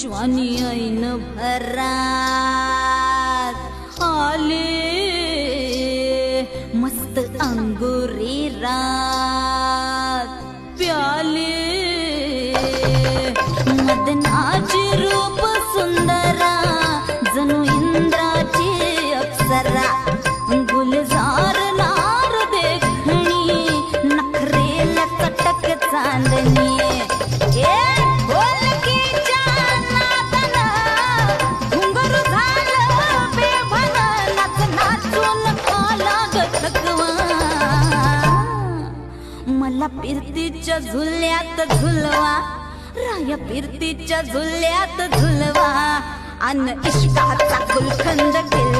ज्वानी ऐन भरात आले. मस्त अंगुरी रात प्याले. मदनाचे रूप सुंदरा जणू इंद्राचे अप्सरा. गुलजार नार देखणी नखरेल कटक चांदणी. मला फिरतीच्या झुल्यात झुलवा. राया फिरतीच्या झुल्यात झुलवा. अन इश्काचा गुलखंड केला.